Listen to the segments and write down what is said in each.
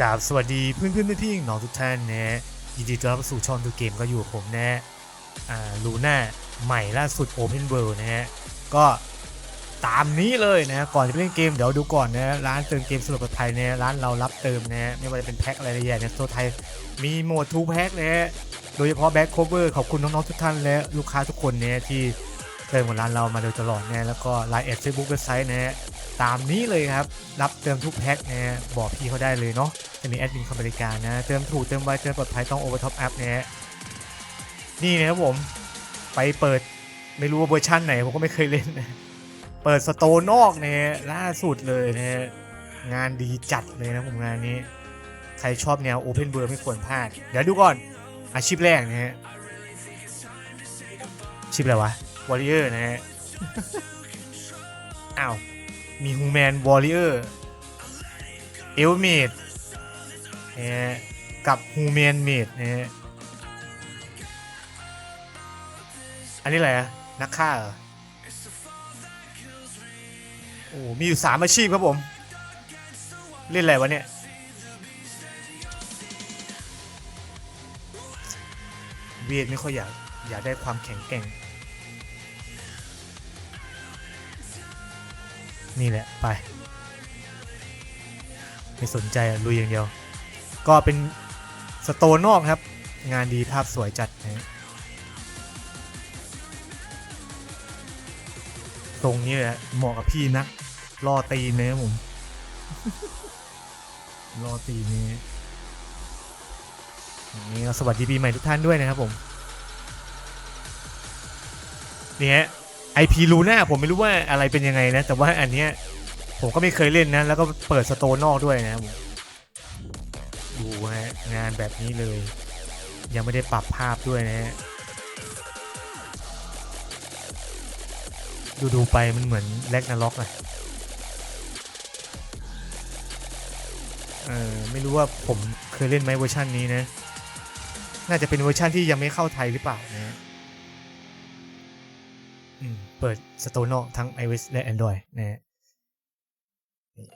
กราบสวัสดีเพื่อนเพื่อนพี่ๆน้องทุกท่านนะยินดีต้อนรับสู่ช่องดูเกมก็อยู่ผมนะฮะอ่าลูน่าใหม่ล่าสุด Open World นะฮะก็ตามนี้เลยนะก่อนจะไปเล่นเกมเดี๋ยวดูก่อนนะร้านเติมเกมสนุกกับไทยนะร้านเรารับเติมนะไม่ว่าจะเป็นแพ็คอะไรละเอียดเนี่ยตัวไทยมีโหมดทูแพ็คนะฮะโดยเฉพาะแบ็คโคเวอร์ขอบคุณน้องๆทุกท่านและลูกค้าทุกคนเนี่ยที่เติมกับร้านเรามาโดยตลอดนะแล้วก็ไลน์แอดเฟซบุ๊กเว็บไซต์นะฮะ ตามนี้เลยครับ รับเติมทุกแพ็คนะบอกพี่เขาได้เลยเนาะจะมีแอดมินคอมบริการนะ เติมถูกเติมไวเติมปลอดภัยต้องโอเวอร์ท็อปแอปนะนี่นะครับผม ไปเปิดไม่รู้ว่าเวอร์ชั่นไหน ผมก็ไม่เคยเล่นนะเปิดสโตนอกนะฮะล่าสุดเลยนะงานดีจัดเลยนะผมงานนี้ ใครชอบแนว Open World ไม่ควรพลาด เดี๋ยวดูก่อน อาชีพแรกนะฮะอาชีพอะไรวะ Warrior นะฮะอ้าว มีฮูแมนวอริเออร์เอลเมดนะฮะกับฮูแมนเมดนะฮะอันนี้อะไรอะนักฆ่าเหรอโอ้ มีอยู่สามอาชีพครับผม เล่นอะไรวะเนี่ย เวียดไม่ค่อยอยาก อยากได้ความแข็งแกร่ง นี่แหละไป ไม่สนใจลุยอย่างเดียว ก็เป็นสโตนนอกครับ งานดีภาพสวยจัดนะตรงนี้แหละเหมาะกับพี่นักรอตีนเลยครับผมรอตีนนี้อย่างนี้ก็สวัสดีปีใหม่ทุกท่านด้วยนะครับผมนี่ฮะ ไอพีลูน่าผมไม่รู้ว่าอะไรเป็นยังไงนะ แต่ว่าอันเนี้ยผมก็ไม่เคยเล่นนะ แล้วก็เปิดสโตนนอกด้วยนะดูฮะงานแบบนี้เลย ยังไม่ได้ปรับภาพด้วยนะฮะดูดูๆไปมันเหมือนแลกนาล็อกอะเออไม่รู้ว่าผมเคยเล่นไหมเวอร์ชันนี้นะ น่าจะเป็นเวอร์ชันที่ยังไม่เข้าไทยหรือเปล่านะ เปิดสโตโนทั้ง iOS และ Android นะฮะนี่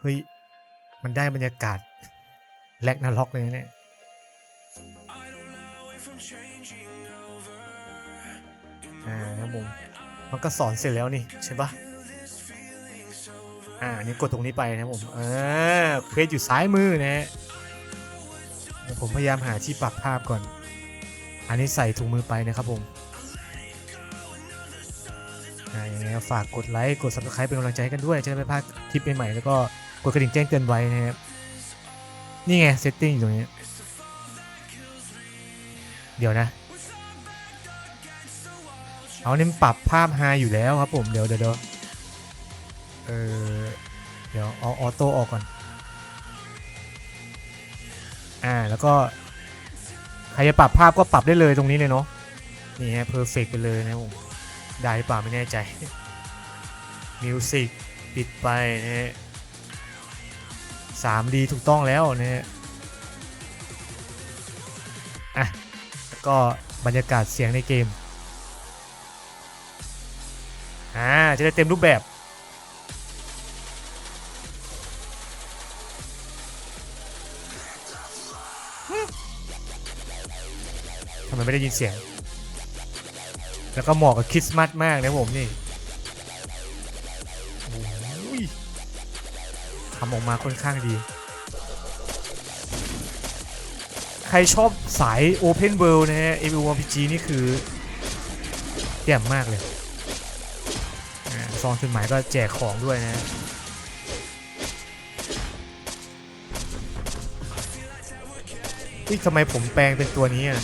เฮ้ย มันได้บรรยากาศแลกนาล็อกเลยนะเนี่ยอ่าครับผมมันก็สอนเสร็จแล้วนี่ใช่ปะอ่านี่กดตรงนี้ไปนะผมอ่าเควสอยู่ซ้ายมือนะฮะเดี๋ยวผมพยายามหาที่ปรับภาพก่อน อันนี้ใส่ถุงมือไปนะครับผม อ่ายังไงก็ฝากกดไลค์กด subscribe เป็นกำลังใจให้กันด้วย จะได้ไม่พลาดคลิปใหม่ๆแล้วก็กดกระดิ่งแจ้งเตือนไว้นะครับนี่ไงเซตติ้งอยู่ตรงนี้ เดี๋ยวนะ เอานี่มันปรับภาพ high อยู่แล้วครับผมเดี๋ยวเดี๋ยวเออเดี๋ยวเอาออโต้ออกก่อน อ่าแล้วก็ ใครจะปรับภาพก็ปรับได้เลยตรงนี้เลยเนาะนี่ฮะเพอร์เฟกไปเลยนะผม ได้หรือเปล่าไม่แน่ใจ มิวสิกปิดไปนะฮะ 3D ถูกต้องแล้วนะฮะอะแล้วก็บรรยากาศเสียงในเกม อ่า จะได้เต็มรูปแบบทำไมไม่ได้ยินเสียง แล้วก็เหมาะกับคริสต์มาสมากนะผมนี่ทำออกมาค่อนข้างดี ใครชอบสาย Open World นะฮะ MMORPG นี่คือเยี่ยมมากเลยซองจดหมายก็แจกของด้วยนะอุ๊ยทำไมผมแปลงเป็นตัวนี้อะ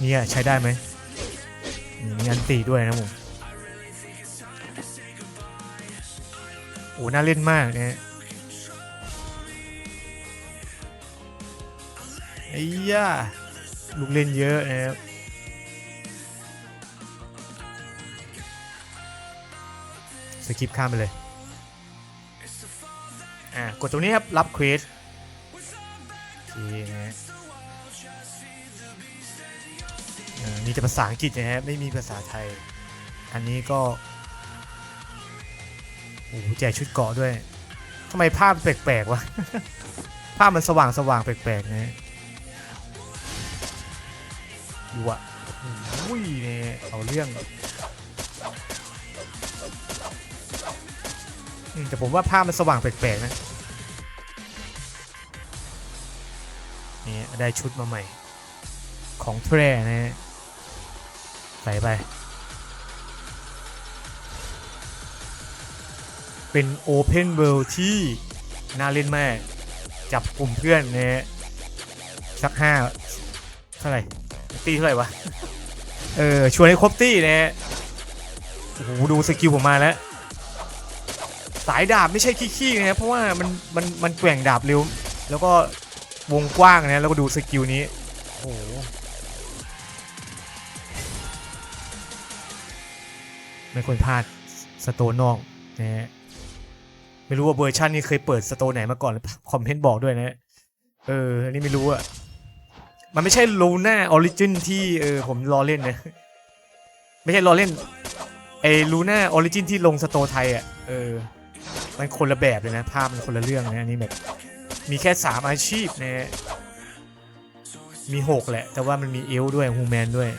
เนี่ยใช้ได้ไหมมีอันตีด้วยนะผมโอ้น่าเล่นมากเนะฮะไอ้ย่าลูกเล่นเยอะนะครับสกิปข้ามไปเลย อ่า กดตรงนี้ครับ รับเควสโอเคนะ มีแต่ภาษาอังกฤษนะฮะไม่มีภาษาไทย อันนี้ก็โอ้โหแจกชุดเกราะด้วยทำไมภาพแปลกๆวะ ภาพมันสว่างสว่างๆแปลกๆนะดูอะอุ้ยเนี่ยเอาเรื่องอืมแต่ผมว่าภาพมันสว่างแปลกๆนะนี่ได้ชุดมาใหม่ ของแทร่นะฮะ ใส่ไป เป็น Open World ที่น่าเล่นมาก จับกลุ่มเพื่อนเนะฮะสักห้าเท่าไหร่ตีเท่าไหร่วะ เออ ชวนให้ครบตี้นะฮะโอ้โหดูสกิลผมมาแล้ว สายดาบไม่ใช่ขี้ๆนะเพราะว่ามันมันมันแกว่งดาบเร็ว แล้วก็วงกว้างนะ แล้วก็ดูสกิลนี้ โอ้โห ไม่ควรพลาดสโตนนอกนะฮะไม่รู้ว่าเวอร์ชันนี้เคยเปิดสโตไหนมาก่อนเล่าคอมเมนต์บอกด้วยนะเอออันนี้ไม่รู้อะมันไม่ใช่ลูน่าออริจินที่เออผมรอเล่นนะไม่ใช่รอเล่นไอ้ลูน่าออริจินที่ลงสโตไทยอะเออมันคนละแบบเลยนะ ภาพมันคนละเรื่องนะอันนี้แบบมีแค่สามอาชีพนะฮะมีหกแหละ แต่ว่ามันมีเอล์ด้วยฮูแมนด้วย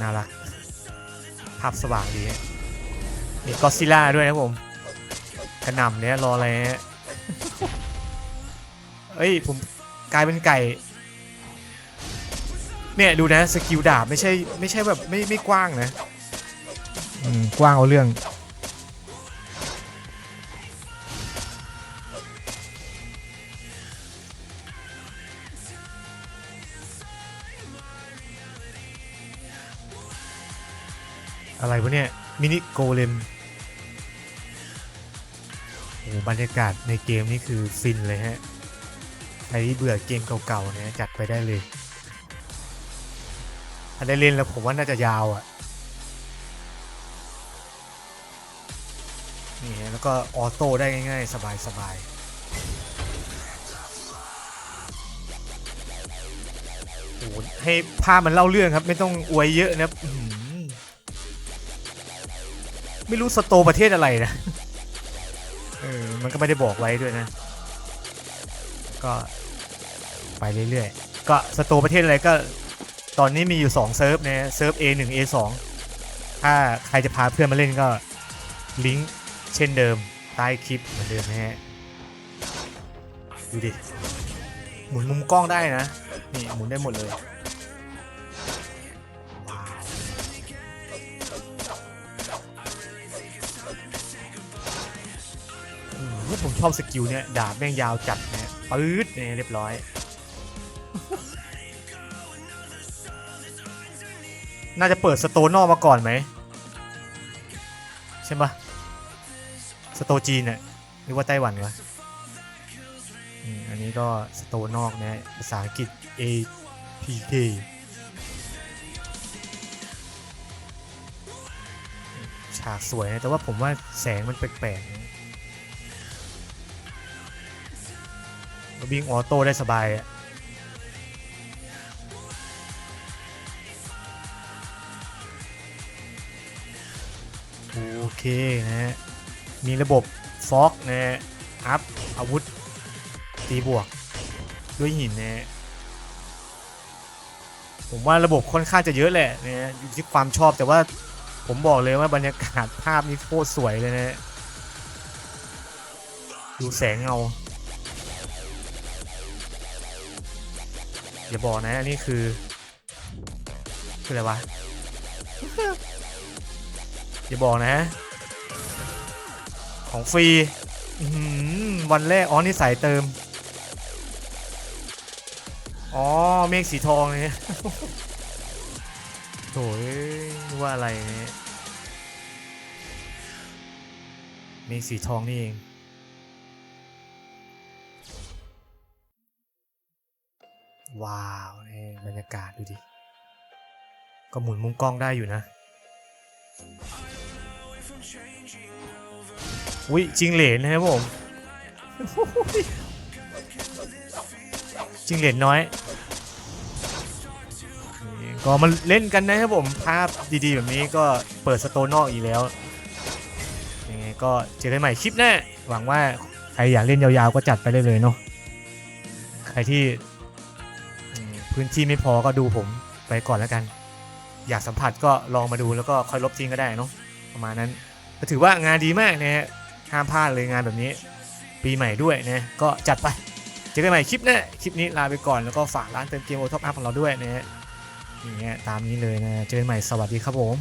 น่ารัก ภาพสว่างดีมีก็ซิล่าด้วยนะผมกระหน่ำเนี้ยรออะไรเอ้ยผมกลายเป็นไก่ เนี่ยดูนะสกิลดาบไม่ใช่ไม่ใช่แบบไม่ไม่กว้างนะ อืมกว้างเอาเรื่อง อะไรวะเนี่ย มินิโกเลมโอ้บรรยากาศในเกมนี่คือฟินเลยฮะ ใครที่เบื่อเกมเก่าๆเนี่ยจัดไปได้เลย ถ้าได้เล่นแล้วผมว่าน่าจะยาวอะ นี่ฮะแล้วก็ออโต้ได้ง่ายๆ สบายๆโอ้โหให้ภาพมันเล่าเรื่องครับ ไม่ต้องอวยเยอะนะครับ ไม่รู้สโตประเทศอะไรนะ เออ มันก็ไม่ได้บอกไว้ด้วยนะ ก็ไปเรื่อยๆ ก็สโตประเทศอะไรก็ ตอนนี้มีอยู่ 2 เซิร์ฟนะเซิร์ฟ A1 A2 ถ้าใครจะพาเพื่อนมาเล่นก็ ลิงก์เช่นเดิมใต้คลิปเหมือนเดิมนะฮะ ดูดิ หมุนมุมกล้องได้นะ นี่หมุนได้หมดเลย ผมชอบสกิลเนี่ยดาบแม่งยาวจัดนะปื๊ดเนี่ยเรียบร้อย น่าจะเปิดสโตนอกมาก่อนไหม ใช่ปะสโตจีนเนี่ยหรือว่าไต้หวันวะอันนี้ก็สโตนอกนะภาษาอังกฤษ APK ฉากสวยนะแต่ว่าผมว่าแสงมันแปลกๆ วิ่งออโต้ได้สบายอะโอเคนะฮะ มีระบบฟอกนะฮะ อัพ อาวุธ ตีบวก ด้วยหินนะฮะ ผมว่าระบบค่อนข้างจะเยอะแหละนะฮะอยู่ที่ความชอบแต่ว่าผมบอกเลยว่าบรรยากาศภาพนี่โคตรสวยเลยนะฮะ ดูแสงเงา อย่าบอกนะ อันนี้คือ คืออะไรวะ อย่าบอกนะ ของฟรีวันแรก อ๋อ นี่สายเติม อ๋อ เมฆสีทองเนี่ยโถ่เอ้ยว่าอะไรเนี่ยเมฆสีทองนี่เอง ว้าวนี่บรรยากาศดูดิ ก็หมุนมุมกล้องได้อยู่นะ อุ้ยจิงเหลนนะครับผมจิงเหลนน้อย ก็มาเล่นกันนะครับผม ภาพดีๆ แบบนี้ก็เปิดสโตนนอกอีกแล้ว ยังไงก็เจอกันใหม่คลิปหน้า หวังว่าใครอยากเล่นยาวๆ ก็จัดไปเลยเลยเนาะ ใครที่ พื้นที่ไม่พอก็ดูผมไปก่อนแล้วกัน อยากสัมผัสก็ลองมาดูแล้วก็ค่อยลบทิ้งก็ได้เนาะประมาณนั้นก็ถือว่างานดีมากนะฮะห้ามพลาดเลยงานแบบนี้ ปีใหม่ด้วยนะก็จัดไปเจอกันใหม่คลิปหน้าคลิปนี้ลาไปก่อนแล้วก็ฝากร้านเติมเกมโอท็อปอัพของเราด้วยนะฮะอย่างเงี้ยตามนี้เลยนะเจอกันใหม่สวัสดีครับผม